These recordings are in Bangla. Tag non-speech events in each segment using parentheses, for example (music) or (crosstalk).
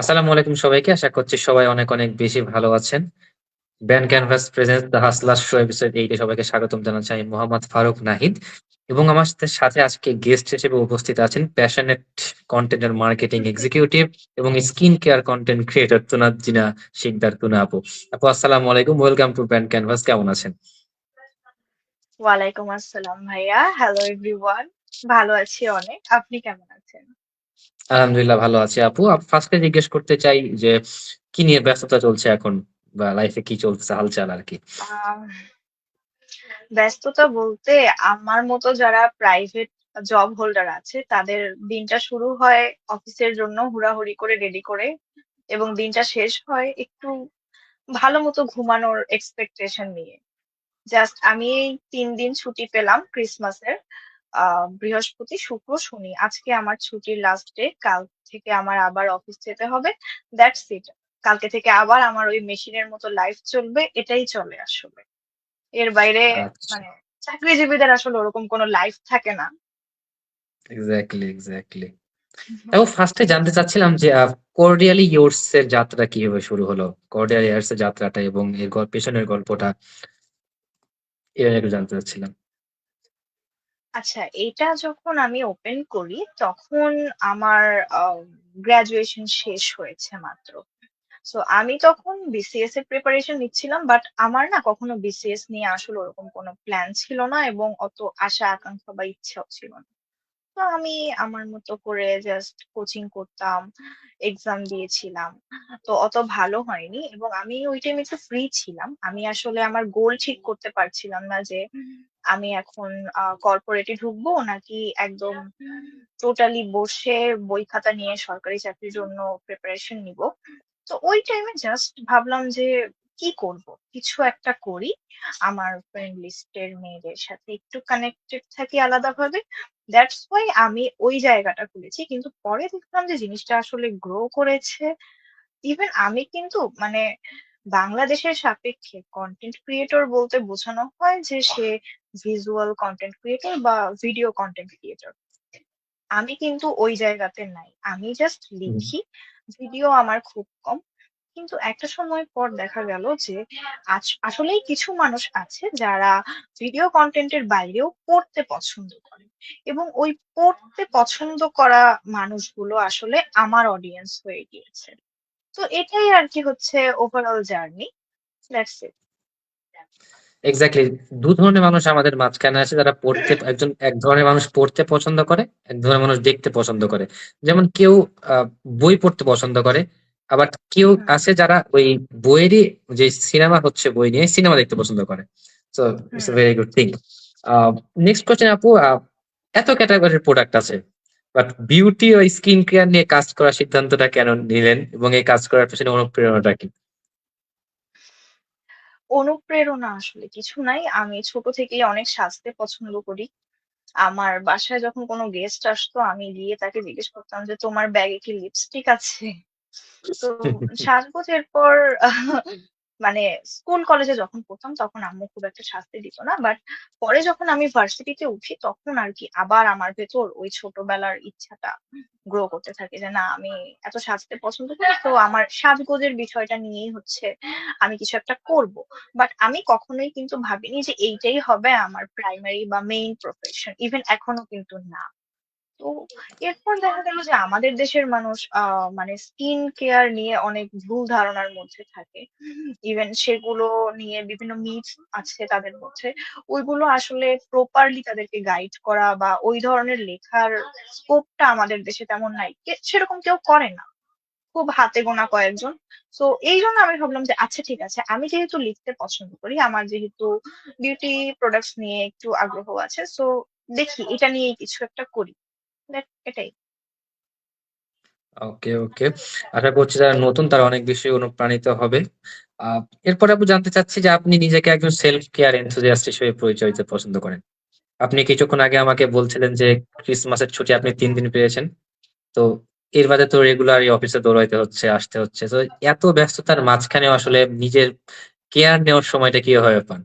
আসসালামু আলাইকুম সবাইকে। আশা করছি সবাই অনেক, অনেক বেশি ভালো আছেন। Brand Canvas presents the Hustler Show episode 8 এ সবাইকে স্বাগতম জানাচ্ছি। আমি মোহাম্মদ ফারুক নাহিদ এবং আমার সাথে আজকে গেস্ট হিসেবে উপস্থিত আছেন প্যাশনেট কন্টেন্ট এর মার্কেটিং এক্সিকিউটিভ এবং skin care content creator Tunat Zina Shikder Tuna আপু। আপু আসসালামু আলাইকুম। Welcome to Brand Canvas. কেমন আছেন? ওয়ালাইকুম আসসালাম ভাইয়া। Hello everyone. ভালো আছি অনেক। আপনি কেমন আছেন? আলহামদুলিল্লাহ, ভালো আছি আপু। ফার্স্ট জিজ্ঞেস করতে চাই যে, কি নিয়ে ব্যস্ততা চলছে এখন বা লাইফে কি চলতেছে, হালচাল আরকি? আহ, ব্যস্ততা বলতে আমার মতো যারা প্রাইভেট জব হোল্ডার আছে, তাদের দিনটা শুরু হয় অফিসের জন্য হুড়াহুড়ি করে রেডি করে এবং দিনটা শেষ হয় একটু ভালো মতো ঘুমানোর এক্সপেকটেশন নিয়ে। জাস্ট আমি এই তিন দিন ছুটি পেলাম ক্রিসমাসের। আ বৃহস্পতি, শুক্র, শনি। আজকে আমার ছুটির লাস্ট ডে। কাল থেকে আমার আবার অফিস যেতে হবে। That's it. কালকে থেকে আবার আমার ওই মেশিনের মতো লাইফ চলবে। এটাই চলে আসলে। এর বাইরে আচ্ছা। মানে চাকরিজীবীদের আসলে ওরকম কোনো লাইফ থাকে না। Exactly, exactly. হুম। এবং ফার্স্ট এ জানতে চাচ্ছিলাম যে আ 'কর্ডিয়ালি ইয়োরস' এর যাত্রা কীভাবে শুরু হলো? 'কর্ডিয়ালি ইয়ার্স' এর যাত্রাটা এবং এর গ পেছনের গল্পটা এটা একটু জানতে চাচ্ছিলাম। আচ্ছা, এটা যখন আমি ওপেন করি তখন আমার গ্র্যাজুয়েশন শেষ হয়েছে মাত্র। সো আমি তখন বিসিএস এর প্রিপারেশন নিচ্ছিলাম। বাট আমার না কখনো বিসিএস নিয়ে আসলে ওরকম কোনো প্ল্যান ছিল না এবং অত আশা আকাঙ্ক্ষা বা ইচ্ছাও ছিল না। তো আমি আমার মতো করে জাস্ট কোচিং করতাম, এক্সাম দিয়েছিলাম। তো অত ভালো হয়নি এবং আমি ওই টাইমে একটু ফ্রি ছিলাম। আমি আসলে আমার গোল ঠিক করতে পারছিলাম না যে আমি এখন কর্পোরেটে ঢুকবো নাকি একদম টোটালি বসে বই খাতা নিয়ে সরকারি চাকরির জন্য প্রিপারেশন নিব তো ওই টাইমে জাস্ট ভাবলাম যে কি করব? কিছু একটা করি। আমার ফ্রেন্ড লিস্টের মেয়েদের সাথে একটু কানেক্টেড থাকি আলাদাভাবে। দ্যাটস ওয়াই আমি ওই জায়গাটা খুলেছি। কিন্তু পরে দেখলাম যে জিনিসটা আসলে গ্রো করেছে। ইভেন আমি কিন্তু মানে বাংলাদেশের সাপেক্ষে কনটেন্ট ক্রিয়েটর বলতে বোঝানো হয় যে সে ভিজুয়াল কন্টেন্ট ক্রিয়েটর বা ভিডিও কনটেন্ট ক্রিয়েটর। আমি কিন্তু ওই জায়গাতে নাই। আমি জাস্ট লিখি। ভিডিও আমার খুব কম। কিন্তু একটা সময় পর দেখা গেল যে আসলেই কিছু মানুষ আছে যারা ভিডিও কন্টেন্টের বাইরেও পড়তে পছন্দ করে। এবং ওই পড়তে পছন্দ করা মানুষগুলো আসলে আমার অডিয়েন্স হয়ে গিয়েছে। তো এটাই আর কি হচ্ছে overall journey. That's it. Exactly ২ ধরনের মানুষ আমাদের মাঝখানে আছে যারা পড়তে একজন এক ধরনের মানুষ পড়তে পছন্দ করে, এক ধরনের মানুষ দেখতে পছন্দ করে। যেমন কেউ বই পড়তে পছন্দ করে। আবার কেউ আছে যারা ওই বইয়েরই যে সিনেমা হচ্ছে বই নিয়ে সিনেমা দেখতে পছন্দ করে। So it's a very good thing. Next question আপু এত ক্যাটেগরির প্রোডাক্ট আছে। বাট বিউটি ও স্কিন কেয়ার নিয়ে কাজ করার সিদ্ধান্তটা কেন নিলেন? এবং এই কাজ করার পেছনে অনুপ্রেরণাটা কি? অনুপ্রেরণা আসলে কিছু নাই। আমি ছোট থেকেই অনেক সাজতে পছন্দ করি। আমার বাসায় যখন কোনো গেস্ট আসতো আমি গিয়ে তাকে জিজ্ঞেস করতাম যে, "তোমার ব্যাগে কি লিপস্টিক আছে?" তো (laughs) সাজগোজের পর (laughs) মানে স্কুল কলেজে যখন পড়তাম তখন আম্মু খুব একটা সাজতে দিত না। বাট পরে যখন আমি ভার্সিটিতে উঠি তখন আরকি আবার আমার ভেতর ওই ছোটবেলার ইচ্ছাটা গ্রো করতে থাকে যে, না আমি এত সাজতে পছন্দ করি তো আমার সাজগোজের বিষয়টা নিয়েই হচ্ছে আমি কিছু একটা করব। বাট আমি কখনোই কিন্তু ভাবিনি যে এইটাই হবে আমার প্রাইমারি বা মেইন প্রফেশন। ইভেন এখনও কিন্তু না। তো এরপর দেখা গেল যে আমাদের দেশের মানুষ মানে স্কিন কেয়ার নিয়ে অনেক ভুল ধারণার মধ্যে থাকে। ইভেন সেগুলো নিয়ে বিভিন্ন মিথ আছে তাদের মধ্যে। ওইগুলো আসলে প্রপারলি তাদেরকে গাইড করা বা ওই ধরনের লেখার স্কোপটা আমাদের দেশে তেমন নাই। সেরকম কেউ করে না। খুব হাতে গোনা কয়েকজন। সো এইজন্য আমি ভাবলাম যে আচ্ছা ঠিক আছে। আমি যেহেতু লিখতে পছন্দ করি, আমার যেহেতু বিউটি প্রোডাক্টস নিয়ে একটু আগ্রহ আছে। সো দেখি এটা নিয়েই কিছু একটা করি। এটাই। ওকে, ওকে। আশা করছি যারা নতুন তারা অনেক বেশি অনুপ্রাণিত হবে। আ এরপরে আপু জানতে চাচ্ছি যে আপনি নিজেকে একজন সেলফ কেয়ার এনথুসিয়াস্ট হিসেবে পরিচয় দিতে পছন্দ করেন। আপনি কিছুক্ষণ আগে আমাকে বলছিলেন যে ক্রিসমাসের ছুটি আপনি তিন দিন পেয়েছেন। তো এর বাদে তো রেগুলারই অফিসে দৌড়াইতে হচ্ছে, আসতে হচ্ছে। তো এত ব্যস্ততার মাঝখানে আসলে নিজের কেয়ার নেওয়ার সময়টা কি কীভাবে পান?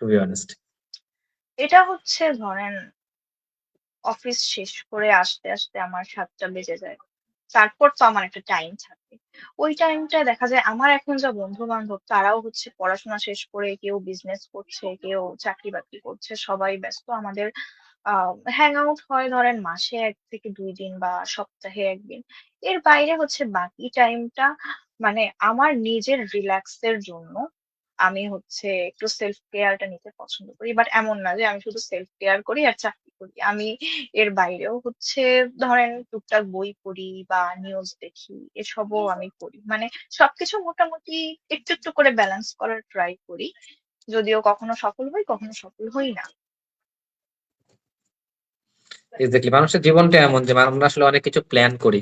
To be honest. এটা হচ্ছে ধরেন অফিস শেষ করে আসতে, আসতে আমার সাতটা বেজে যায়। তারপর তো আমার একটা টাইম থাকে। ওই টাইমটায় দেখা যায় আমার এখন যা বন্ধু-বান্ধব তারাও হচ্ছে পড়াশোনা শেষ করে কেউ বিজনেস করছে, কেউ চাকরি-বাকরি করছে। সবাই ব্যস্ত। আমাদের হ্যাং আউট হয় ধরেন মাসে ১ থেকে ২ দিন বা সপ্তাহে ১ দিন। এর বাইরে হচ্ছে বাকি টাইমটা মানে আমার নিজের রিল্যাক্স এর জন্য আমি হচ্ছে একটু সেলফ কেয়ার টা নিতে পছন্দ করি। বাট এমন না যে আমি শুধু সেলফ কেয়ার করি আর চাকরি করি। আমি এর বাইরেও হচ্ছে ধরেন টুকটাক বই পড়ি বা নিউজ দেখি। এসবও আমি করি। মানে সবকিছু মোটামুটি একটু, একটু করে ব্যালেন্স করার ট্রাই করি। যদিও কখনো সফল হই, কখনো সফল হই না। এক্সাক্টলি মানুষের জীবনটা এমন যে আমরা আসলে অনেক কিছু প্ল্যান করি।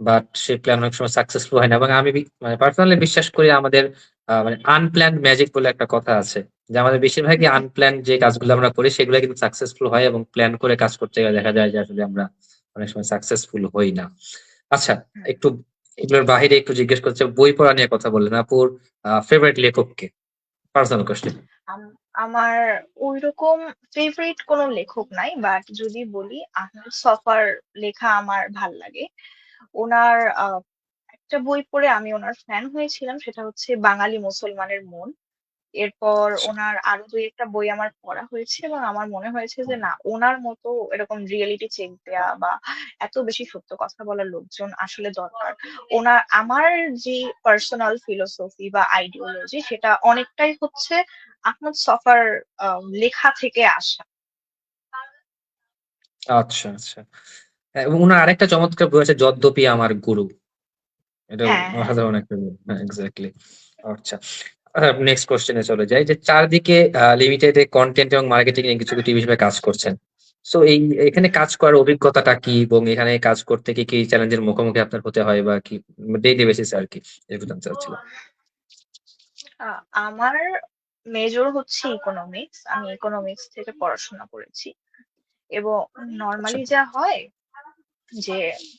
বাট সেই প্ল্যান অনেক সময় সাকসেসফুল হয় না। এবং আমি মানে পার্সোনালি বিশ্বাস করি আমাদের মানে আনপ্ল্যান্ড ম্যাজিক বলে একটা কথা আছে। যে আমাদের বেশিরভাগই হুম। আনপ্ল্যান্ড যে কাজগুলো আমরা করি সেগুলো কিন্তু সাকসেসফুল হয় এবং প্ল্যান করে কাজ করতে গেলে দেখা যায় যে আসলে আমরা অনেক সময় সাকসেসফুল হই না। আচ্ছা একটু এগুলোর বাহিরে একটু জিজ্ঞেস চাই, বই পড়া নিয়ে কথা বললেন। আপুর আ ফেভারাইট লেখক কে? Personal question. আম আমার ঐরকম ফেভারিট কোনো লেখক নাই। বাট যদি বলি আহমেদ ছফার লেখা আমার ভালো লাগে। উনার আ একটা বই পড়ে আমি ওনার ফ্যান হয়েছিলাম সেটা হচ্ছে 'বাঙালি মুসলমানের মন'। এরপর ওনার আরও দুই একটা বই আমার পড়া হয়েছে এবং আমার মনে হয়েছে যে না ওনার মতো এরকম রিয়েলিটি চেক দেয়া বা এত বেশি সত্য কথা বলার লোকজন আসলে দরকার। ওনার আমার যে পার্সোনাল ফিলোসফি বা আইডিওলজি সেটা অনেকটাই হচ্ছে আহমদ সফার লেখা থেকে আসা। আচ্ছা, আচ্ছা। হ্যাঁ, এবং উনার আরেকটা চমৎকার বই আছে 'যদ্যপি আমার গুরু'। এটাও হ্যাঁ, হ্যাঁ। অসাধারণ একটা। হ্যাঁ, আচ্ছা। আ নেক্সট কোয়েশ্চেন এ চলে যাই যে চারদিকে লিমিটেড এ কনটেন্ট এবং মার্কেটিং এক্সিকিউটিভ হিসেবে কাজ করছেন। সো এই এখানে কাজ করার অভিজ্ঞতাটা কি? এবং এখানে কাজ করতে কি, কি চ্যালেঞ্জের মুখোমুখি আপনার হতে হয় বা কি ডেইলি বেসিস আর কি একটু জানতে চাচ্ছিলাম। আমার মেজর হচ্ছে ইকোনমিক্স। আমি ইকোনমিক্স থেকে পড়াশোনা করেছি। এবং আচ্ছা। নরমালি যা হয় যে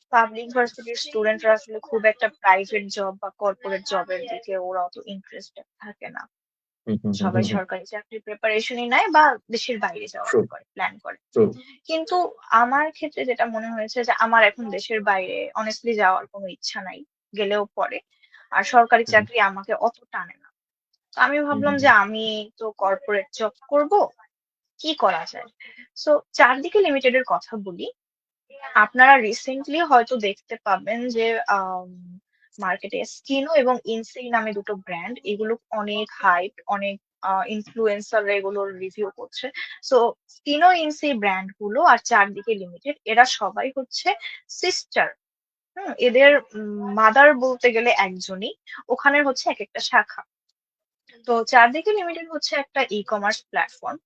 পাবলিক ভার্সিটির স্টুডেন্টরা আসলে খুব একটা প্রাইভেট জব বা কর্পোরেট জবের দিকে ওরা অত ইন্টারেস্টেড থাকে না। সবাই। সরকারি চাকরির প্রিপারেশনই নেয় বা দেশের বাইরে যাওয়ার করে প্ল্যান করে। কিন্তু আমার ক্ষেত্রে যেটা মনে হয়েছে যে আমার এখন দেশের বাইরে honestly যাওয়ার কোনো ইচ্ছা নাই। গেলেও পরে। আর সরকারি চাকরি আমাকে অত টানে না। তো আমি ভাবলাম যে আমি তো কর্পোরেট জব করব। কি করা যায়? সো চারদিকে লিমিটেড এর কথা বলি। আপনারা রিসেন্টলি হয়তো দেখতে পাবেন যে মার্কেটে স্কিনো এবং ইনসি নামে দুটো ব্র্যান্ড এগুলো অনেক হাইপ, অনেক ইনফ্লুয়েন্সার এগুলোর রিভিউ করছে। সো স্কিনো, ইনসি ব্র্যান্ডগুলো আর চারদিকে লিমিটেড এরা সবাই হচ্ছে সিস্টার। হুম? এদের মাদার বলতে গেলে একজনই। ওখানের হচ্ছে একেকটা শাখা। তো চারদিকে লিমিটেড হচ্ছে একটা ই-কমার্স প্ল্যাটফর্ম।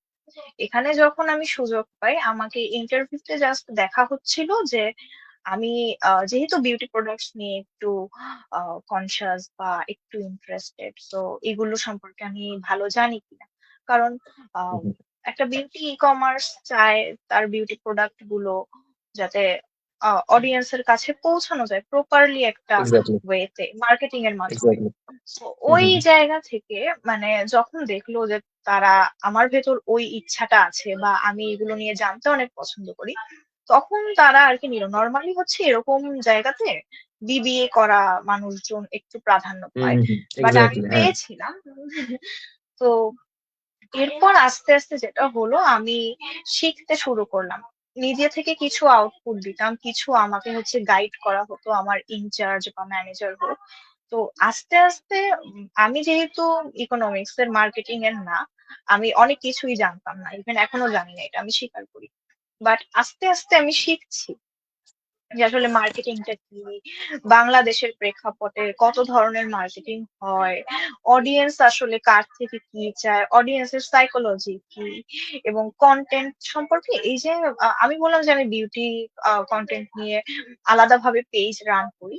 এখানে যখন আমি সুযোগ পাই আমাকে ইন্টারভিউতে জাস্ট দেখা হচ্ছিল যে আমি যেহেতু বিউটি প্রোডাক্টস নিয়ে একটু আ কনশিয়াস বা একটু ইন্টারেস্টেড। সো এগুলো সম্পর্কে আমি ভালো জানি কিনা। কারণ। একটা বিউটি ই-কমার্স চায় তার বিউটি প্রোডাক্টগুলো যাতে আ অডিয়েন্স কাছে পৌঁছানো যায় প্রপারলি একটা ওয়েতে মার্কেটিং এর মাধ্যমে। ওই। জায়গা থেকে মানে যখন দেখল যে তারা আমার ভেতর ওই ইচ্ছাটা আছে বা আমি এগুলো নিয়ে জানতে অনেক পছন্দ করি। তখন তারা আরকি নিল। নর্মালি হচ্ছে এরকম জায়গাতে বিবিএ করা মানুষজন একটু প্রাধান্য পায়। বাট আমি হ্যাঁ। পেয়েছিলাম। (laughs) তো এরপর আস্তে, আস্তে যেটা হলো আমি শিখতে শুরু করলাম। নিজে থেকে কিছু আউটপুট দিতাম। কিছু আমাকে হচ্ছে গাইড করা হতো আমার ইনচার্জ বা ম্যানেজার হোক। তো আস্তে, আস্তে আমি যেহেতু ইকোনমিক্স এর মার্কেটিং এর না, আমি অনেক কিছুই জানতাম না। ইভেন এখনও জানি না এটা আমি স্বীকার করি। বাট আস্তে, আস্তে আমি শিখছি। যে আসলে মার্কেটিংটা কি? বাংলাদেশের প্রেক্ষাপটে কত ধরনের মার্কেটিং হয়? অডিয়েন্স আসলে কার থেকে কি চায়? অডিয়েন্স এর সাইকোলজি কি? এবং কন্টেন্ট সম্পর্কে এই যে আমি বললাম যে আমি বিউটি কনটেন্ট নিয়ে আলাদাভাবে পেজ রান করি।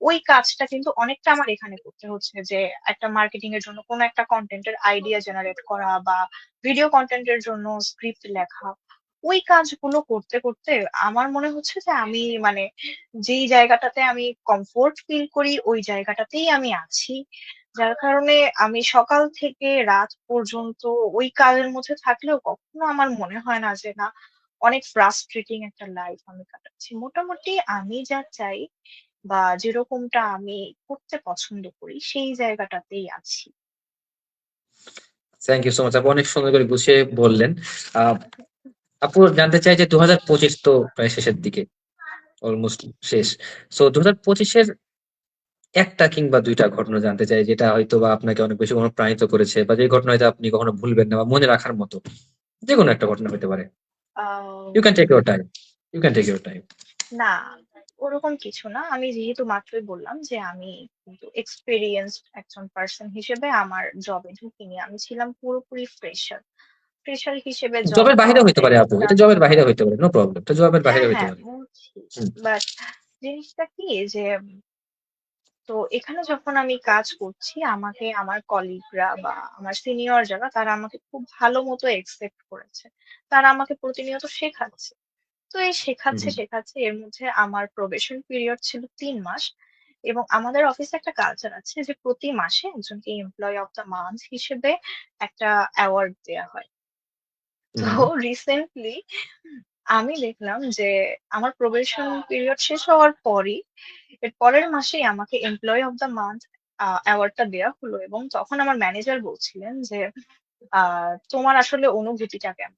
ওই কাজটা কিন্তু অনেকটা আমার এখানে করতে হচ্ছে যে একটা মার্কেটিং এর জন্য কোনো একটা কনটেন্ট এর আইডিয়া জেনারেট করা বা ভিডিও কনটেন্ট এর জন্য স্ক্রিপ্ট লেখা। ওই কাজগুলো করতে, করতে আমার মনে হচ্ছে যে আমি মানে যেই জায়গাটাতে আমি কমফোর্ট ফিল করি ওই জায়গাটাতেই আমি আছি। যার কারণে আমি সকাল থেকে রাত পর্যন্ত ওই কাজের মধ্যে থাকলেও কখনো আমার মনে হয় না যে না অনেক ফ্রাস্ট্রেটিং একটা লাইফ আমি কাটাচ্ছি। মোটামুটি আমি যা চাই বা যেরকমটা আমি করতে পছন্দ করি সেই জায়গাটাতেই আছি। Thank you so much. আপু অনেক সুন্দর করে গুছিয়ে বললেন। আ আপু জানতে চাই যে ২০২৫ তো প্রায় শেষের দিকে। অলমোস্ট শেষ। সো ২০২৫ এর ১ টা কিংবা ২ টা ঘটনা জানতে চাই যেটা হয়তোবা আপনাকে অনেক বেশি অনুপ্রাণিত করেছে বা যে ঘটনা হয়তো আপনি কখনো ভুলবেন না বা মনে রাখার মতো। যেকোনো একটা ঘটনা হইতে পারে। You can take your time. You can take your time. না, ওরকম কিছু না। আমি যেহেতু মাত্রই বললাম যে আমি কিন্তু এক্সপিরিয়েন্সড একজন পারসন হিসেবে আমার জবে ঢুকিনি। আমি ছিলাম পুরোপুরি ফ্রেশার। ফ্রেশার হিসেবে জবের বাহিরেও হইতে পারে আপু। এটা জবের ব্যাপার। হইতে পারে। No problem. এটা জবের হ্যাঁ, হইতে হ্যাঁ পারে। বাট জিনিসটা কি যে তো এখানে যখন আমি কাজ করছি আমাকে আমার কলিগরা বা আমার সিনিয়র যারা তারা আমাকে খুব ভালো মতো একসেপ্ট করেছে। তারা আমাকে প্রতিনিয়ত শেখাচ্ছে। তো এই শেখাচ্ছে, হুম। শেখাচ্ছে এর মধ্যে আমার প্রবেশন পিরিয়ড ছিল ৩ মাস এবং আমাদের অফিসে একটা কালচার আছে যে প্রতি মাসে একজনকে এমপ্লয়ি অফ দ্য মান্থ হিসেবে একটা অ্যাওয়ার্ড দেয়া হয়। তো হুম। রিসেন্টলি আমি দেখলাম যে আমার প্রবেশন পিরিয়ড শেষ হওয়ার পরই এর পরের মাসেই আমাকে employee of the month uh অ্যাওয়ার্ডটা দেয়া হলো এবং তখন আমার ম্যানেজার বলছিলেন যে, আ "তোমার আসলে অনুভূতিটা কেমন?"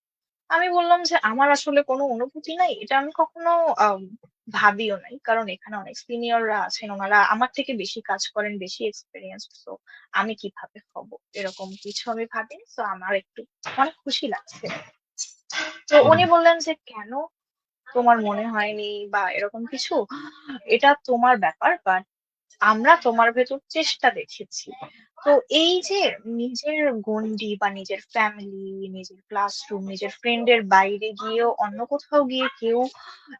আমি বললাম যে, "আমার আসলে কোনো অনুভূতি নাই। এটা আমি কখনো ভাবিও নাই। কারণ এখানে অনেক সিনিয়ররা আছেন। ওনারা আমার থেকে বেশি কাজ করেন, বেশি এক্সপিরিয়েন্স তো আমি কীভাবে হব? এরকম কিছু আমি ভাবিনি। তো আমার একটু অনেক খুশি লাগছে।" তো উনি বললেন যে, "কেন? তোমার মনে হয়নি বা এরকম কিছু? এটা তোমার ব্যাপার। বাট আমরা তোমার ভেতর চেষ্টা দেখেছি।" তো এই যে নিজের গন্ডি বা নিজের ফ্যামিলি, নিজের ক্লাসরুম, নিজের ফ্রেন্ডের বাইরে গিয়েও অন্য কোথাও গিয়ে কেউ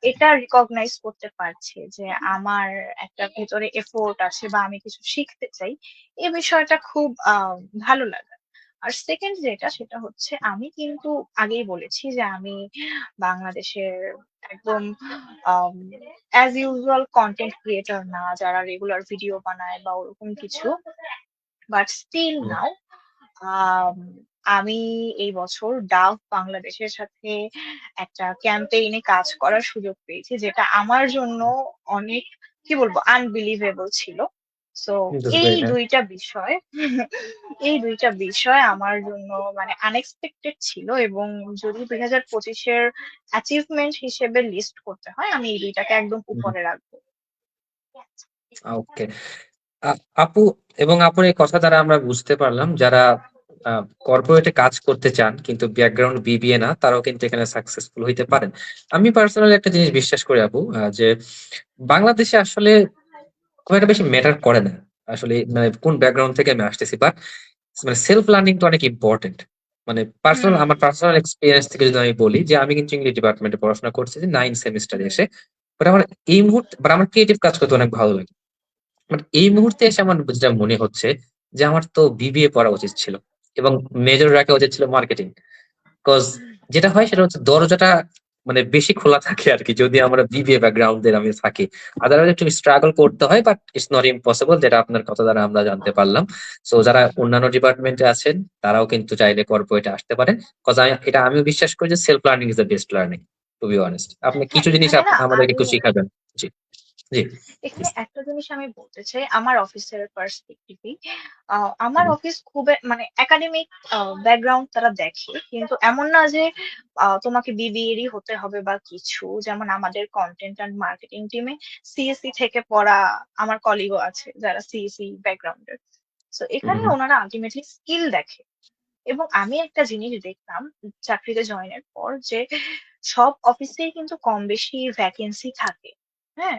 এটা রিকগনাইজ করতে পারছে যে আমার একটা ভেতরে এফোর্ট আছে বা আমি কিছু শিখতে চাই। এই বিষয়টা খুব ভালো লাগার। আর সেকেন্ড যেটা সেটা হচ্ছে আমি কিন্তু আগেই বলেছি যে আমি বাংলাদেশের একদম অ্যাজ ইউজুয়াল কনটেন্ট ক্রিয়েটর না যারা রেগুলার ভিডিও বানায় বা ওরকম কিছু। But still. নাও আম এই বছর ডাভ বাংলাদেশের সাথে একটা ক্যাম্পেইন কাজ করার সুযোগ পেয়েছি যেটা আমার জন্য অনেক কি বলব আনবিলিভেবল ছিল। সো এই পারি, হ্যাঁ। ২ টা বিষয় (laughs) এই ২ টা বিষয় আমার জন্য মানে আনএক্সপেক্টেড ছিল এবং যদি ২০২৫ এর অ্যাচিভমেন্ট হিসেবে লিস্ট করতে হয় আমি এই ২ টাকে একদম। উপরে রাখব। ওকে। আপু এবং আপুর এই কথা দ্বারা আমরা বুঝতে পারলাম যারা কর্পোরেটে কাজ করতে চান কিন্তু ব্যাকগ্রাউন্ড বিবিএ না তারাও কিন্তু এখানে সাকসেসফুল হইতে পারেন। আমি পার্সোনালি একটা জিনিস বিশ্বাস করি আপু যে বাংলাদেশে আসলে খুব একটা বেশি ম্যাটার করে না। আসলে মানে কোন ব্যাকগ্রাউন্ড থেকে আমি আসতেছি। বাট মানে সেলফ লার্নিং টা অনেক ইম্পোর্টেন্ট। মানে পার্সোনাল আমার পার্সোনাল এক্সপিরিয়েন্স থেকে যদি আমি বলি যে আমি কিন্তু ইংলিশ ডিপার্টমেন্টে পড়াশোনা করতেছি 9 সেমেস্টারে হুম, এসে। বাট আমার এই মুহূর্তে বাট আমার ক্রিয়েটিভ কাজ করতে অনেক ভালো লাগে। বাট এই মুহূর্তে এসে আমার যেটা মনে হচ্ছে যে আমার তো বিবিএ পড়া উচিত ছিল এবং মেজর রাখা উচিত ছিল মার্কেটিং। কজ যেটা হয় সেটা হচ্ছে দরজাটা মানে বেশি খোলা থাকে আর কি যদি আমরা বিবিএ ব্যাকগ্রাউন্ড এর আমি থাকি। আদারওয়াইজ একটু স্ট্রাগল করতে হয় বাট ইটস নট ইম্পসিবল যেটা আপনার কথা দ্বারা আমরা জানতে পারলাম। সো যারা অন্যান্য ডিপার্টমেন্টে আছেন তারাও কিন্তু চাইলে কর্পোরেটে আসতে পারেন। কজ আমি এটা আমিও বিশ্বাস করি যে self learning is the best learning to be honest. আপনি হ্যাঁ, কিছু জিনিস এখানে আমাদেরকে একটু শিখাবেন। জি, জি, এখানে একটা জিনিস আমি বলতে চাই আমার অফিসের পার্সপেক্টিভে আমার অফিস খুব মানে একাডেমিক ব্যাকগ্রাউন্ড তারা দেখে। কিন্তু এমন না যে তোমাকে বিবিএ এরই হতে হবে বা কিছু। যেমন আমাদের কনটেন্ট অ্যান্ড মার্কেটিং টিমে সিএসই থেকে পড়া আমার কলিগও আছে যারা সিএসই ব্যাকগ্রাউন্ডের। সো এখানে ওনারা আল্টিমেটলি স্কিল দেখে। এবং আমি একটা জিনিস দেখলাম চাকরিতে জয়েনের পর যে সব অফিসেই কিন্তু কম বেশি ভ্যাকেন্সি থাকে। হ্যাঁ?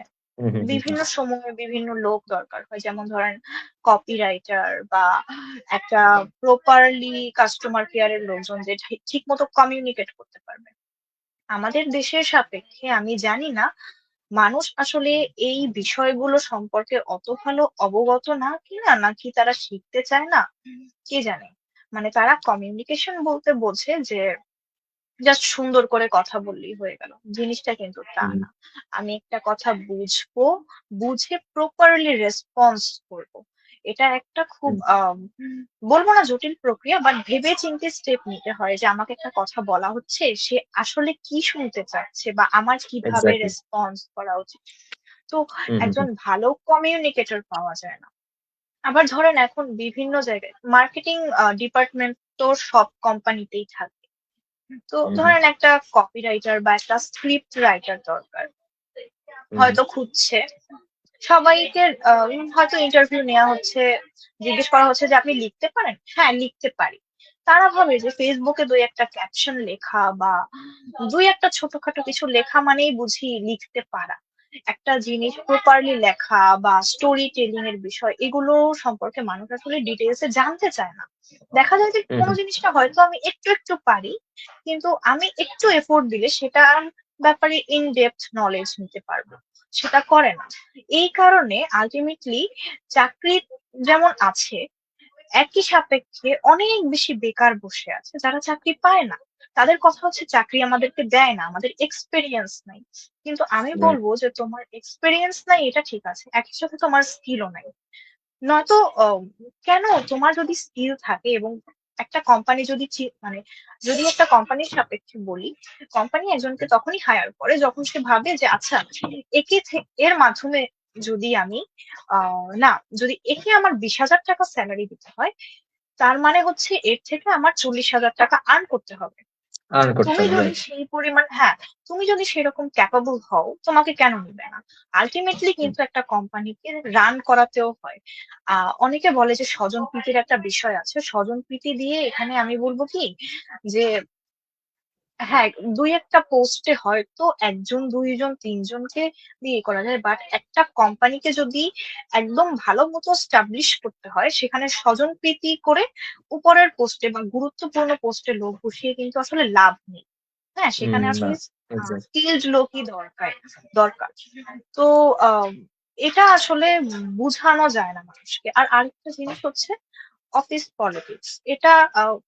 বিভিন্ন সময়ে বিভিন্ন লোক দরকার হয়। যেমন ধরেন কপি রাইটার বা একটা প্রপারলি কাস্টমার কেয়ার এর লোকজন যে ঠি ঠিকমতো কমিউনিকেট করতে পারবে। আমাদের দেশের সাপেক্ষে আমি জানি না মানুষ আসলে এই বিষয়গুলো সম্পর্কে অত ভালো অবগত না কিনা নাকি তারা শিখতে চায় না, কে জানে? মানে তারা কমিউনিকেশন বলতে বোঝে যে জাস্ট সুন্দর করে কথা বললেই হয়ে গেল। জিনিসটা কিন্তু তা না। আমি একটা কথা বুঝব, বুঝে প্রপারলি রেসপন্স করব। এটা একটা খুব বলব না জটিল প্রক্রিয়া বাট ভেবে চিন্তে স্টেপ নিতে হয় যে আমাকে একটা কথা বলা হচ্ছে, সে আসলে কি শুনতে চাচ্ছে বা আমার কীভাবে রেসপন্স করা উচিত। তো একজন ভালো কমিউনিকেটর পাওয়া যায় না। আবার ধরেন এখন বিভিন্ন জায়গায় মার্কেটিং ডিপার্টমেন্ট তো সব কোম্পানিতেই থাকে। তো। ধরেন একটা কপি রাইটার বা একটা স্ক্রিপ্ট রাইটার দরকার। হয়তো খুঁজছে। সবাইকে হয়তো ইন্টারভিউ নেওয়া হচ্ছে। জিজ্ঞেস করা হচ্ছে যে, "আপনি লিখতে পারেন?" "হ্যাঁ, লিখতে পারি।" তারা ভাবে যে ফেসবুকে দুই একটা ক্যাপশন লেখা বা দুই একটা ছোটখাটো কিছু লেখা মানেই বুঝি লিখতে পারা। একটা জিনিস প্রপারলি লেখা বা স্টোরি টেলিং এর বিষয় এগুলো সম্পর্কে মানুষ আসলে ডিটেইলস এ জানতে চায় না। দেখা যায় যে কোন জিনিসটা হয়তো আমি একটু, একটু পারি। কিন্তু আমি একটু এফোর্ট দিলে সেটার ব্যাপারে ইন ডেপথ নলেজ নিতে পারব সেটা করে না। এই কারণে আল্টিমেটলি চাকরি যেমন আছে, একই সাপেক্ষে অনেক বেশি বেকার বসে আছে যারা চাকরি পায় না। তাদের কথা হচ্ছে চাকরি আমাদেরকে দেয় না। আমাদের এক্সপেরিয়েন্স নাই। কিন্তু আমি বলব যে তোমার এক্সপেরিয়েন্স নাই এটা ঠিক আছে। একই সাথে তোমার স্কিলও নাই। নয়তো কেন তোমার যদি স্কিল থাকে এবং একটা কোম্পানি যদি মানে যদি একটা কোম্পানির সাপেক্ষে বলি, কোম্পানি একজনকে তখনই হায়ার করে যখন সে ভাবে যে আচ্ছা একে এর মাধ্যমে যদি আমি না যদি একে আমার বিশ হাজার টাকা স্যালারি দিতে হয়, তার মানে হচ্ছে এর থেকে আমার ৳৪০,০০০ আর্ন করতে হবে। আর্ন করতে তুমি হবে। যদি সেই পরিমাণ হ্যাঁ, তুমি যদি সেরকম ক্যাপাবল হও, তোমাকে কেন নিবে না? আলটিমেটলি কিন্তু একটা কোম্পানিকে রান করাতেও হয়। অনেকে বলে যে স্বজন প্রীতির একটা বিষয় আছে। স্বজন প্রীতি দিয়ে এখানে আমি বলব কি যে হ্যাঁ, ২ ১ টা পোস্টে হয়তো ১ জন, ২ জন, ৩ জনকে দিয়ে করা যায়। বাট একটা কোম্পানিকে যদি একদম ভালো মতো এস্টাবলিশ করতে হয়, সেখানে স্বজনপ্রীতি করে উপরের পোস্টে বা গুরুত্বপূর্ণ পোস্টে লোক বসিয়ে কিন্তু আসলে লাভ নেই। হ্যাঁ? হুম, সেখানে না। আসলে আ এক্সাক্ট। স্কিলড লোকই দরকার দরকার। তো আ এটা আসলে বুঝানো যায় না মানুষকে। আর আরেকটা জিনিস হচ্ছে অফিস পলিটিক্স। এটা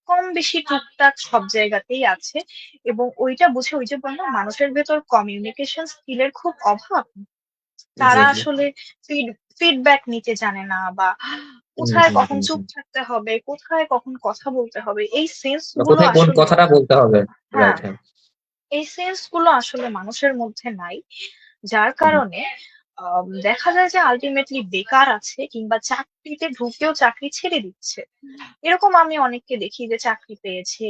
কম বেশি টুকটাক সব জায়গাতেই আছে এবং ওইটা বুঝে ওই যে বললাম মানুষের ভেতর কমিউনিকেশন স্কিল এর খুব অভাব। তারা আসলে ফিড ফিডব্যাক নিতে জানে না বা কোথায় কখন চুপ থাকতে হবে, কোথায় কখন কথা বলতে হবে এই সেন্সগুলো কোন কথাটা বলতে হবে। হ্যাঁ, হ্যাঁ। এই সেন্সগুলো আসলে মানুষের মধ্যে নাই। যার। কারণে দেখা যায় যে আলটিমেটলি বেকার আছে কিংবা চাকরিতে ঢুকেও চাকরি ছেড়ে দিচ্ছে। এরকম আমি অনেককে দেখি যে চাকরি পেয়েছে,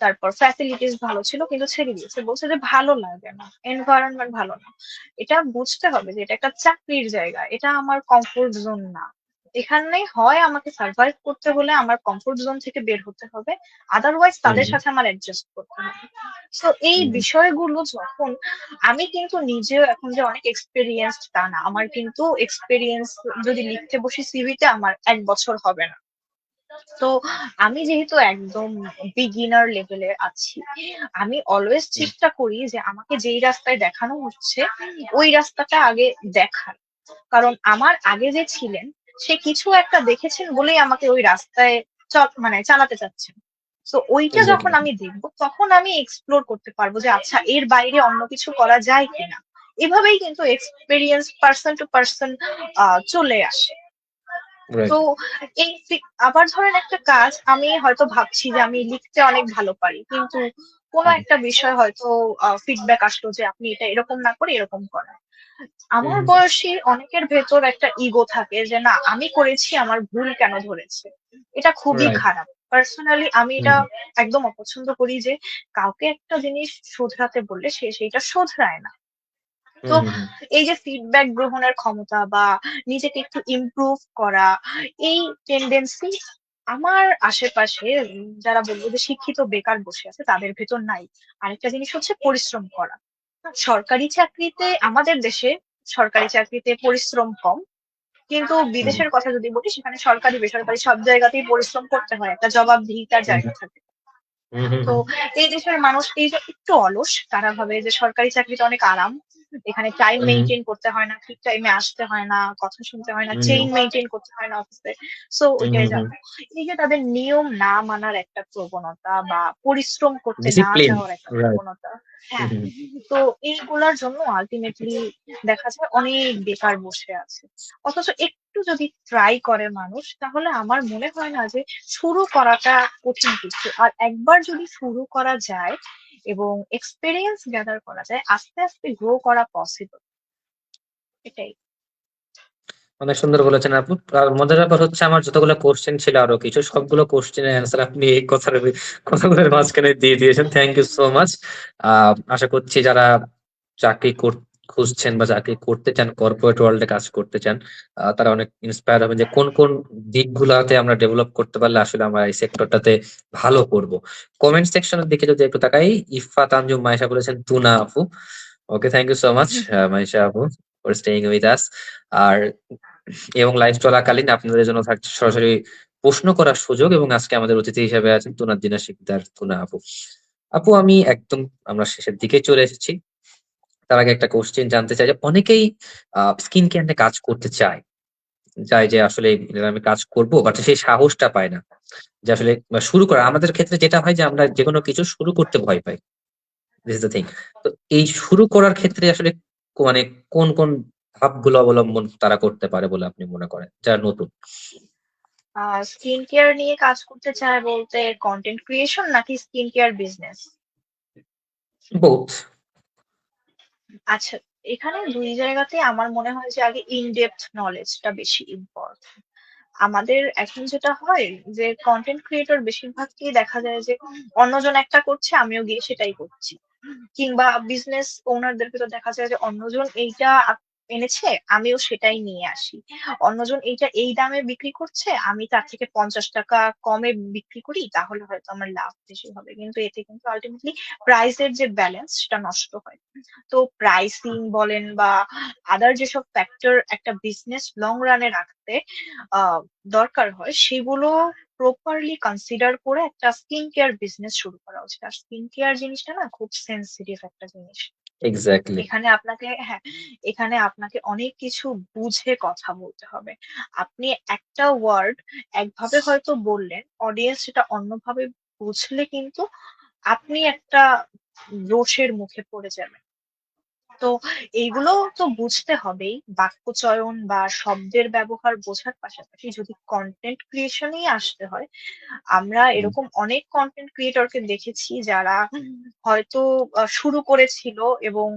তারপর ফ্যাসিলিটিস ভালো ছিল কিন্তু ছেড়ে দিয়েছে। বলছে যে ভালো লাগে না। এনভায়রনমেন্ট ভালো না। এটা বুঝতে হবে যে এটা একটা চাকরির জায়গা। এটা আমার কমফোর্ট জোন না। এখানে হয় আমাকে সারভাইভ করতে হলে আমার কমফোর্ট জোন থেকে বের হতে হবে। আদারওয়াইজ তাদের সাথে আমার অ্যাডজাস্ট করতে হবে। সো এই। বিষয়গুলো যখন আমি কিন্তু নিজেও এখন যে অনেক এক্সপেরিয়েন্সড তা না। আমার কিন্তু এক্সপেরিয়েন্স যদি লিখতে বসি সিভিতে আমার এক বছর হবে না। তো আমি যেহেতু একদম বিগিনার লেভেলে আছি, আমি অলওয়েজ চেষ্টা করি যে আমাকে যেই রাস্তায় দেখানো হচ্ছে, ওই রাস্তাটা আগে দেখার। কারণ আমার আগে যে ছিলেন, সে কিছু একটা দেখেছেন বলেই আমাকে ওই রাস্তায় মানে চালাতে চাচ্ছেন। তো ওইটা যখন আমি দেখব, তখন আমি এক্সপ্লোর করতে পারব যে আচ্ছা এর বাইরে অন্য কিছু করা যায় কিনা। এভাবেই কিন্তু এক্সপেরিয়েন্স পার্সন টু পার্সন চলে আসে। তো এই আবার ধরেন একটা কাজ আমি হয়তো ভাবছি যে আমি লিখতে অনেক ভালো পারি। কিন্তু কোন হুম, একটা বিষয় হয়তো ফিডব্যাক আসলো যে আপনি এটা এরকম না করে এরকম করেন। আমার। বয়সী অনেকের ভেতর একটা ইগো থাকে যে না আমি করেছি আমার ভুল কেন ধরেছে। এটা খুবই খারাপ। পার্সোনালি আমি এটা একদম অপছন্দ করি যে কাউকে একটা জিনিস শোধরাতে বললে সে সেইটা শোধরায় না। তো। এই যে ফিডব্যাক গ্রহণের ক্ষমতা বা নিজেকে একটু ইমপ্রুভ করা, এই টেনডেন্সি আমার আশেপাশে যারা বলব যে শিক্ষিত বেকার বসে আছে তাদের ভেতর নাই। আরেকটা জিনিস হচ্ছে পরিশ্রম করা। সরকারি চাকরিতে আমাদের দেশে সরকারি চাকরিতে পরিশ্রম কম। কিন্তু। বিদেশের কথা যদি বলি সেখানে সরকারি বেসরকারি সব জায়গাতেই পরিশ্রম করতে হয়। একটা জবাবদিহিতার জায়গা। থাকে। তো এই দেশের মানুষ এই যে একটু অলস, তারা ভাবে যে সরকারি চাকরিটা অনেক আরাম। এখানে টাইম হুম। করতে হয় না, ঠিক টাইমে আসতে হয় না, কথা শুনতে হয় না। চেইন মেইনটেইন করতে হয় না অফিসে। সো ওইটাই হুম। এই যে তাদের নিয়ম না মানার একটা প্রবণতা বা পরিশ্রম করতে না। চাওয়ার একটা প্রবণতা। হ্যাঁ। তো এইগুলার জন্য আল্টিমেটলি দেখা যায় অনেক বেকার বসে আছে। অথচ একটু যদি ট্রাই করে মানুষ তাহলে আমার মনে হয় না যে শুরু করাটা কঠিন কিছু। আর একবার যদি শুরু করা যায় এবং এক্সপিরিয়েন্স গ্যাদার করা যায়, আস্তে, আস্তে গ্রো করা পসিবল। এটাই। অনেক সুন্দর বলেছেন আপু। আর মজার ব্যাপার হচ্ছে আমার যতগুলো কোশ্চেন ছিল আরও কিছু সবগুলো কোশ্চেনের অ্যান্সার আপনি এই কথার কথাগুলোর মাঝখানে দিয়ে দিয়েছেন। Thank you so much. আশা করছি যারা চাকরি কর খুঁজছেন বা চাকরি করতে চান, কর্পোরেট ওয়ার্ল্ডে কাজ করতে চান, তারা অনেক ইন্সপায়ার হবেন যে কোন, কোন দিকগুলাতে আমরা ডেভেলপ করতে পারলে আসলে আমরা এই সেক্টরটাতে ভালো করব। কমেন্ট সেকশনের দিকে যদি একটু তাকাই, ইফফাত আঞ্জুম মাইশা বলেছেন তুনা আপু। Okay thank you so much Maisha আপু ফর স্টেইং উইথ আস। আর এবং লাইভ চলাকালীন আপনাদের জন্য থাকছে সরাসরি প্রশ্ন করার সুযোগ এবং আজকে আমাদের অতিথি হিসেবে আছেন তুনা দিনা শিকদার তুনা আপু। আপু আমি একদম আমরা শেষের দিকে চলে এসেছি। তার আগে একটা কোশ্চেন জানতে চাই যে অনেকেই স্কিন কেয়ার নিয়ে কাজ করতে চায়। চায় যে আসলে আমি কাজ করব বাট সেই সাহসটা পায় না। যে আসলে শুরু করা আমাদের ক্ষেত্রে যেটা হয় যে আমরা যেকোনো কিছু শুরু করতে ভয় পাই। This the thing. তো এই শুরু করার ক্ষেত্রে আসলে মানে কোন, কোন ধাপগুলো অবলম্বন তারা করতে পারে বলে আপনি মনে করেন যারা নতুন? স্কিন কেয়ার নিয়ে কাজ করতে চায় বলতে কনটেন্ট ক্রিয়েশন নাকি স্কিন কেয়ার বিজনেস? বোথ। আচ্ছা, এখানে দুই জায়গাতে আমার মনে হয় যে আগে ইন ডেপথ নলেজ টা বেশি ইম্পর্টেন্ট আমাদের এখন যেটা হয় যে কন্টেন্ট ক্রিয়েটর বেশিরভাগকেই দেখা যায় যে অন্যজন একটা করছে আমিও গিয়ে সেটাই করছি। কিংবা বিজনেস ওনারদেরকে তো দেখা যায় যে অন্যজন এইটা এনেছে, আমিও সেটাই নিয়ে আসি। অন্যজন এইটা, এই দামে বিক্রি করছে, আমি তার থেকে ৳৫০ কমে বিক্রি করি, তাহলে হয়তো আমার লাভ বেশি হবে। কিন্তু এতে কিন্তু আল্টিমেটলি প্রাইস এর যে ব্যালেন্স সেটা নষ্ট হয়। তো প্রাইসিং বলেন বা আদার যেসব ফ্যাক্টর একটা বিজনেস লং রান রাখতে দরকার হয়, সেগুলো প্রপারলি কনসিডার করে একটা স্কিন কেয়ার বিজনেস শুরু করা উচিত। আর স্কিন কেয়ার জিনিসটা না, খুব সেন্সিটিভ একটা জিনিস। এক্সাক্টলি। এখানে আপনাকে হ্যাঁ, এখানে আপনাকে অনেক কিছু বুঝে কথা বলতে হবে। আপনি একটা ওয়ার্ড একভাবে হয়তো বললেন, অডিয়েন্স সেটা অন্যভাবে বুঝলে কিন্তু আপনি একটা রোষের মুখে পড়ে যাবেন। তো এইগুলো তো বুঝতে হবেই। বাক্যচয়ন বা শব্দের ব্যবহার বোঝার পাশাপাশি যদি কন্টেন্ট ক্রিয়েশন এই আসতে হয়, আমরা এরকম অনেক কন্টেন্ট ক্রিয়েটর কে দেখেছি যারা হয়তো শুরু করেছিল এবং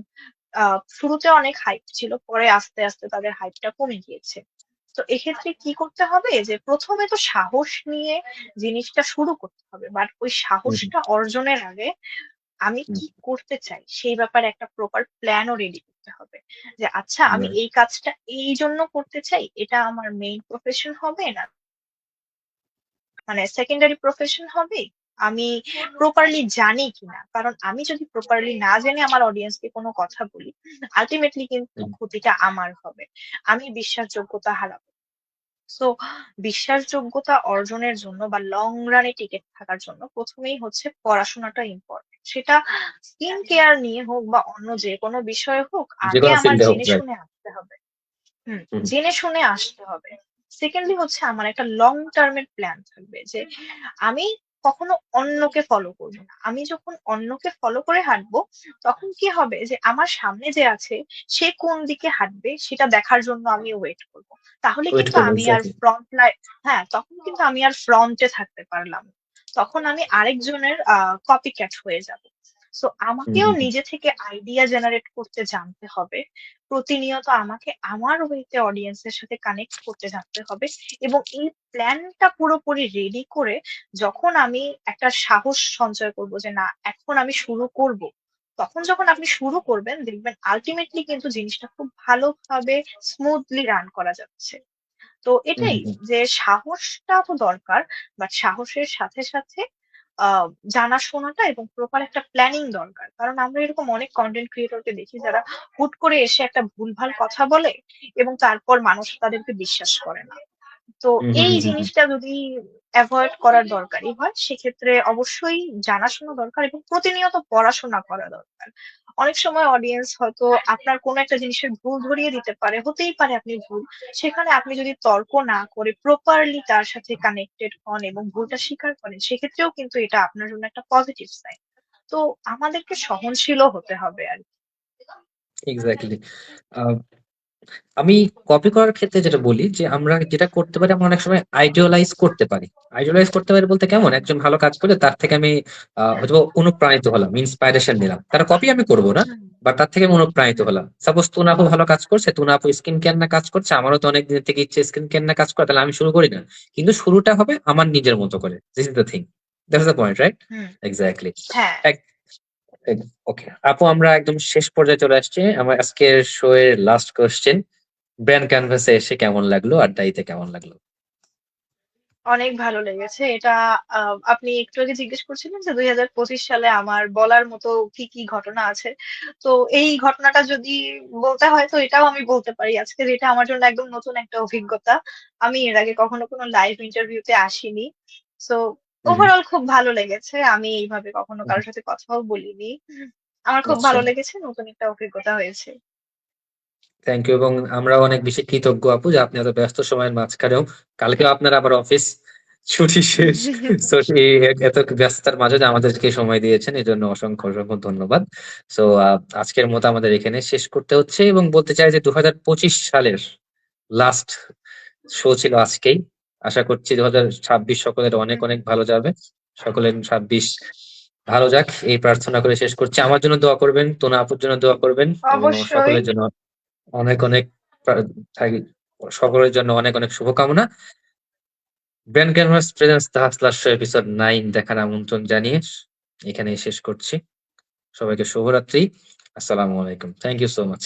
শুরুতে অনেক হাইপ ছিল। পরে আস্তে, আস্তে তাদের হাইপটা কমে গিয়েছে। তো এক্ষেত্রে কি করতে হবে যে প্রথমে তো সাহস নিয়ে জিনিসটা শুরু করতে হবে। বাট ওই। সাহসটা অর্জনের আগে আমি কি করতে চাই সেই ব্যাপারে একটা প্রপার প্ল্যানও রেডি করতে হবে। যে আচ্ছা আমি এই কাজটা এই জন্য করতে চাই। এটা আমার মেইন প্রফেশন হবে না মানে সেকেন্ডারি প্রফেশন হবে? আমি প্রপারলি জানি কিনা? কারণ আমি যদি প্রপারলি না জেনে আমার অডিয়েন্স কে কোনো কথা বলি, আলটিমেটলি কিন্তু ক্ষতিটা আমার হবে। আমি বিশ্বাসযোগ্যতা হারাবো। সো বিশ্বাসযোগ্যতা অর্জনের জন্য বা লং রানে টিকে থাকার জন্য প্রথমেই হচ্ছে পড়াশোনাটা ইম্পর্টেন্ট সেটা স্কিন কেয়ার নিয়ে হোক বা অন্য যে কোনো বিষয়ে হোক আগে আমার জেনে শুনে আসতে হবে। হুম। জেনে শুনে আসতে হবে। সেকেন্ডলি হচ্ছে আমার একটা লং টার্মের প্ল্যান থাকবে যে আমি কখনো অন্যকে ফলো করবে না। আমি যখন অন্যকে ফলো করে হাঁটবো, তখন কি হবে যে আমার সামনে যে আছে সে কোন দিকে হাঁটবে সেটা দেখার জন্য আমি ওয়েট করব। তাহলে কিন্তু আমি আর ফ্রন্ট লাই হ্যাঁ, তখন কিন্তু আমি আর ফ্রন্টে থাকতে পারলাম তখন আমি আরেকজনের আহ কপি ক্যাট হয়ে যাব। সো আমাকেও। নিজে থেকে আইডিয়া জেনারেট করতে জানতে হবে। প্রতিনিয়ত আমাকে আমার ওয়েতে অডিয়েন্স এর সাথে কানেক্ট করতে জানতে হবে এবং এই প্ল্যানটা পুরোপুরি রেডি করে যখন আমি একটা সাহস সঞ্চয় করব যে না এখন আমি শুরু করব। তখন যখন আপনি শুরু করবেন দেখবেন আলটিমেটলি কিন্তু জিনিসটা খুব ভালোভাবে স্মুথলি রান করা যাচ্ছে। তো এটাই যে সাহসটা তো দরকার। বাট সাহসের সাথে, সাথে জানাশোনাটা এবং প্রপার একটা প্ল্যানিং দরকার। কারণ আমরা এরকম অনেক কন্টেন্ট ক্রিয়েটরকে দেখি যারা হুট করে এসে একটা ভুলভাল কথা বলে এবং তারপর মানুষ তাদেরকে বিশ্বাস করে না। তো এই। জিনিসটা যদি অ্যাভয়েড করার দরকারই হয় সেক্ষেত্রে অবশ্যই জানাশোনা দরকার এবং প্রতিনিয়ত পড়াশোনা করা দরকার। অনেক সময় অডিয়েন্স হয়তো আপনার কোনো একটা জিনিসের ভুল ধরিয়ে দিতে পারে। হতেই পারে আপনি ভুল। সেখানে আপনি যদি তর্ক না করে প্রপারলি তার সাথে কানেক্টেড হন এবং ভুলটা স্বীকার করেন, সেক্ষেত্রেও কিন্তু এটা আপনার জন্য একটা পজিটিভ সাইন। তো আমাদেরকে সহনশীলও হতে হবে আর কি আ আমি কপি করার ক্ষেত্রে যেটা বলি যে আমরা যেটা করতে পারি আমরা অনেক সময় আইডিয়ালাইজ করতে পারি। আইডিয়ালাইজ করতে পারি বলতে কেমন? একজন ভালো কাজ করে তার থেকে আমি হয়তো অনুপ্রাণিত হলাম ইন্সপাইরেশন নিলাম। তার কপি আমি করব না বা তার থেকে আমি অনুপ্রাণিত হলাম। সাপোজ তুনাপু ভালো কাজ করছে তুনাপু স্কিন কেয়ার না কাজ করছে আমারও তো অনেক দিন থেকে ইচ্ছে স্কিন কেয়ার না কাজ করা তাহলে আমি শুরু করি না। কিন্তু শুরুটা হবে আমার নিজের মতো করে। This is the thing that's the point right exactly হ্যাঁ। ওকে আপু, আমরা একদম শেষ পর্যায়ে চলে আসছি। আমার আজকের শো এর লাস্ট কোশ্চেন ব্র্যান্ড ক্যানভাসে এসে কেমন লাগল? আর ডাইতে কেমন লাগল? অনেক ভালো লেগেছে। এটা আপনি একটু আগে জিজ্ঞেস করছিলেন যে দুই হাজার পঁচিশ সালে আমার বলার মতো কি কি ঘটনা আছে? তো এই ঘটনাটা যদি বলতে হয়, তো এটাও আমি বলতে পারি। আজকে যেটা আমার জন্য একদম নতুন একটা অভিজ্ঞতা। আমি এর আগে কখনো কোনো লাইভ ইন্টারভিউতে আসিনি। সো ওভারঅল খুব ভালো লেগেছে। আমি এইভাবে কখনো কারোর সাথে কথাও বলিনি। আমার খুব আচ্ছা। ভালো লেগেছে নতুন একটা অভিজ্ঞতা হয়েছে। থ্যাংক ইউ এবং আমরাও অনেক বেশি কৃতজ্ঞ আপু যে আপনি এত ব্যস্ত সময়ের মাঝখানেও কালকেও আপনার আবার অফিস ছুটি শেষ। (laughs) তো এই এত ব্যস্ততার মাঝে আমাদেরকে সময় দিয়েছেন এই জন্য অসংখ্য অসংখ্য ধন্যবাদ। সো আজকের মতো আমাদের এখানে শেষ করতে হচ্ছে এবং বলতে চাই যে দু পঁচিশ সালের লাস্ট শো ছিল আজকেই। আশা করছি দু হাজার ছাব্বিশ সকলের অনেক অনেক ভালো যাবে। সকলের ছাব্বিশ ভালো যাক এই প্রার্থনা করে শেষ করছি। আমার জন্য দোয়া করবেন তোনা আপুর জন্য দোয়া করবেন। সকলের জন্য অনেক অনেক সকলের জন্য অনেক অনেক শুভকামনা। Brand Canvas presents the Hustler Show episode nine দেখার আমন্ত্রণ জানিয়ে এখানেই শেষ করছি। সবাইকে শুভরাত্রি। আসসালামু আলাইকুম। Thank you so much.